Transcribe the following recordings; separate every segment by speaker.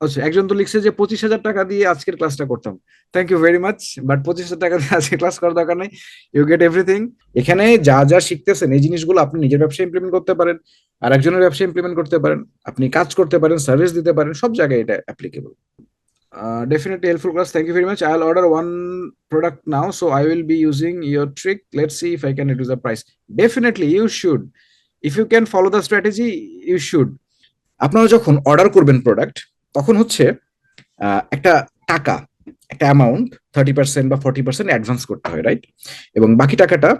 Speaker 1: আচ্ছা একজন তো লিখছে যে পঁচিশ হাজার টাকা দিয়ে আজকের ক্লাসটা করতাম। Thank you very much but পঁচিশ হাজার টাকা দিয়ে আজকে ক্লাস করার দরকার নেই। ইউ গেট এভরিথিং এখানে যা যা শিখতেছেন, এই জিনিসগুলো আপনি নিজের ব্যবসায় ইমপ্লিমেন্ট করতে পারেন, আর একজনের ব্যবসায় ইমপ্লিমেন্ট করতে পারেন। আপনি কাজ করতে পারেন সার্ভিস দিতে পারেন, সব জায়গায় এটা applicable definitely helpful class, thank you very much i'll order one product now, so i will be using your trick. Let's see if i can reduce the price definitely, you should if you can follow the strategy, you should আপনারা যখন order করবেন product তখন হচ্ছে একটা টাকা, একটা amount thirty percent বা forty percent advance করতে হয় রাইট এবং বাকি টাকাটা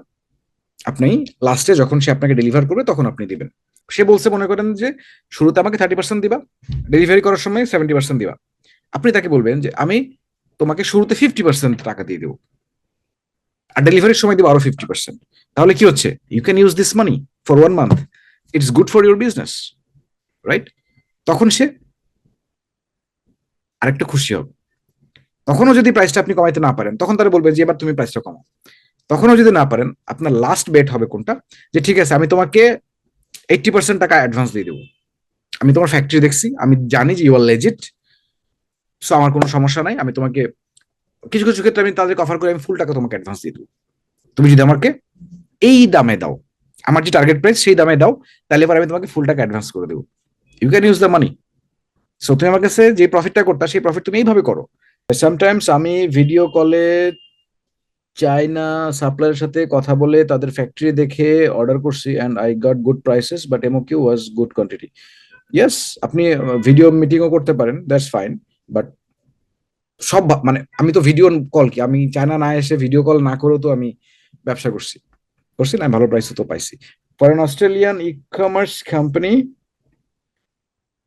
Speaker 1: আপনি লাস্টে যখন সে আপনাকে ডেলিভার করবে, তখন আপনি দিবেন। সে বলছে, মনে করেন যে, শুরুতে আমাকে থার্টি পার্সেন্ট দিবা ডেলিভারি করার সময় সেভেন্টি পার্সেন্ট দিবা। আপনি তাকে বলবেন যে, আমি তোমাকে শুরুতে ফিফটি পার্সেন্ট টাকা দিয়ে দেবো, আর ডেলিভারির সময় দিব আরও ফিফটি পার্সেন্ট তাহলে কি হচ্ছে? You can use this money for one month it's good for your business right তখন সে আরেকটু খুশি হবে তখনও যদি প্রাইসটা আপনি কমাইতে না পারেন, তখন তারা বলবে যে, এবার তুমি প্রাইসটা কমাও। তখনও যদি না পারেন, আপনার লাস্ট বেট হবে কোনটা? যে, ঠিক আছে, আমি তোমাকে এইটটি পার্সেন্ট টাকা অ্যাডভান্স দিয়ে দেবো। আমি তোমার ফ্যাক্টরি দেখছি, আমি জানি যে ইউ আর লেজিট সো আমার কোনো সমস্যা নাই, আমি তোমাকে কিছু কিছু ক্ষেত্রে আমি তাদেরকে অফার করে আমি ফুল টাকা তোমাকে অ্যাডভান্স দিয়ে দেবো। তুমি যদি আমাকে এই দামে দাও, আমার যে টার্গেট প্রাইস সেই দামে দাও, তাহলে এবার আমি তোমাকে ফুল টাকা অ্যাডভান্স করে দেবো। You can use the money so তুমি আমার কাছে যে প্রফিটটা করতা, সেই প্রফিট তুমি এইভাবে করো। সামটাইমস আমি ভিডিও কলে চাইনা সাপ্লাইয়ের সাথে কথা বলে তাদের ফ্যাক্টরি দেখে অর্ডার করছি and I got good prices but MOQ was good quantity yes আপনি ভিডিও মিটিংও করতে পারেন দ্যাটস ফাইন বাট সব মানে আমি তো ভিডিও কল কি, আমি চায়না না এসে ভিডিও কল না করেও তো আমি ব্যবসা করছি। করছি না ভালো প্রাইসে তো পাইছি। For an Australian e-commerce company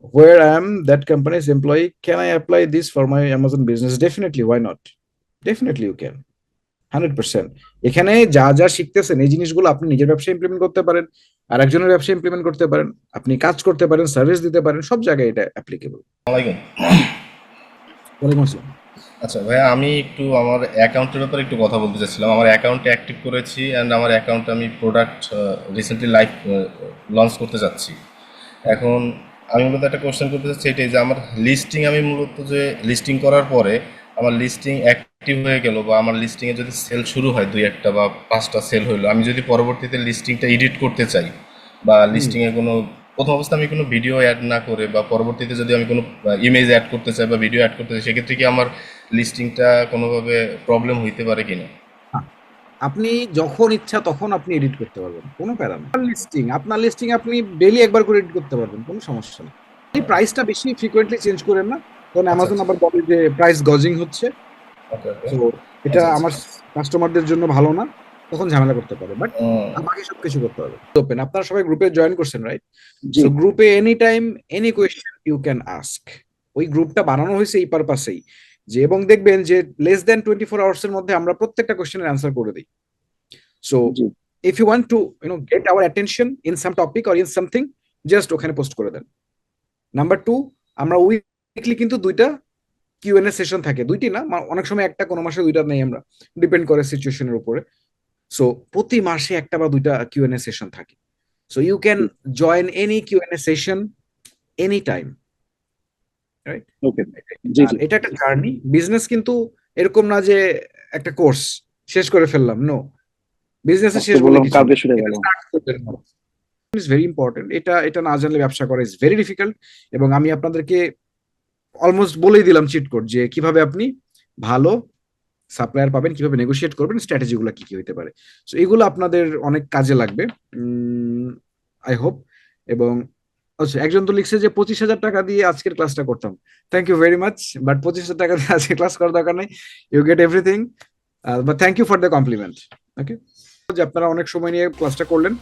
Speaker 1: where I am that company's employee, can I apply this for my Amazon business? Definitely, why not? Definitely you can. Hundred percent এখানে যা যা শিখতেছেন এই জিনিসগুলো আপনি নিজের ব্যবসায় ইমপ্লিমেন্ট করতে পারেন আর একজনের ব্যবসায় ইমপ্লিমেন্ট করতে পারেন আপনি কাজ করতে পারেন সার্ভিস দিতে পারেন সব জায়গায় এটা অ্যাপ্লিকেবল ওয়ালাইকুম আসসালাম
Speaker 2: আচ্ছা ভাইয়া আমি একটু আমার অ্যাকাউন্টের ব্যাপারে একটু কথা বলতে চাচ্ছিলাম আমার অ্যাকাউন্টে অ্যাক্টিভ করেছি অ্যান্ড আমার অ্যাকাউন্টে আমি প্রোডাক্ট রিসেন্টলি লাইভ লঞ্চ করতে যাচ্ছি এখন আমি মূলত একটা কোশ্চেন করতে চাচ্ছি এটাই যে আমার লিস্টিং আমি মূলত যে লিস্টিং করার পরে আমার লিস্টিং অ্যাক্টিভ হয়ে গেল বা আমার লিস্টিংয়ে যদি সেল শুরু হয় দুই একটা বা পাঁচটা সেল হইল আমি যদি পরবর্তীতে লিস্টিংটা এডিট করতে চাই বা লিস্টিংয়ে কোনো প্রথম অবস্থা আমি কোনো ভিডিও অ্যাড না করে বা পরবর্তীতে যদি আমি কোনো ইমেজ অ্যাড করতে চাই বা ভিডিও অ্যাড করতে চাই সেক্ষেত্রে কি আমার লিস্টিংটা কোনোভাবে প্রবলেম হইতে পারে কিনা?
Speaker 1: আপনি যখন ইচ্ছা তখন আপনি এডিট করতে পারবেন কোনো প্যারা না লিস্টিং আপনার লিস্টিং আপনি ডেলি একবার করে এডিট করতে পারবেন কোনো সমস্যা নেই। এই প্রাইসটা বেশি ফ্রিকোয়েন্টলি চেঞ্জ করেন না কারণ অ্যামাজন আবার বলে যে প্রাইস গজিং হচ্ছে। তো এটা
Speaker 2: আচ্ছা,
Speaker 1: আমার কাস্টমারদের জন্য ভালো না তখন ঝামেলা করতে পারে। বাট বাকি সবকিছু করতে হবে। ওপেন আপনারা সবাই গ্রুপে জয়েন করছেন রাইট সো গ্রুপে any time any question you can ask ওই গ্রুপটা বানানো হয়েছে এই পারপাসেই যে এবং দেখবেন যে less than twenty four hours এর মধ্যে আমরা প্রত্যেকটা কোয়েশ্চেনের অ্যান্সার করে দিই। So if you want to you know get our attention in some topic or in something just ওখানে পোস্ট করে দেন। নাম্বার টু আমরা উইকলি কিন্তু দুইটা কিউএনএ সেশন থাকে। দুইটি না অনেক সময় একটা কোনো মাসে দুইটা নেই আমরা। ডিপেন্ড করে সিচুয়েশনের উপরে। সো প্রতি মাসে একটা বা দুইটা কিউএনএ সেশন থাকে। So you can join any QnA session any time
Speaker 3: okay
Speaker 1: এটা একটা জার্নি বিজনেস কিন্তু এরকম না যে একটা কোর্স শেষ করে ফেললাম নো বিজনেস শেষ
Speaker 3: আজকে
Speaker 1: বলে
Speaker 3: বললাম কালকে শুরু
Speaker 1: ইজ ভেরি ইম্পর্টেন্ট এটা এটা না জানলে ব্যবসা করা ইজ ভেরি ডিফিকাল্ট এবং আমি আপনাদেরকে অলমোস্ট বলেই দিলাম চিট কোড যে কীভাবে আপনি ভালো সাপ্লায়ার পাবেন কীভাবে নেগোশিয়েট করবেন স্ট্র্যাটেজি গুলো কি কি হতে পারে। সো এগুলো আপনাদের অনেক কাজে লাগবে। আই হোপ এবং আচ্ছা একজন তো লিখছে যে পঁচিশ হাজার টাকা দিয়ে আজকের ক্লাসটা করতাম। Thank you very much but পঁচিশ হাজার টাকা দিয়ে আজকে ক্লাস করার দরকার নেই। You get everything but thank you for the compliment okay আপনারা অনেক সময় নিয়ে ক্লাসটা করলেন।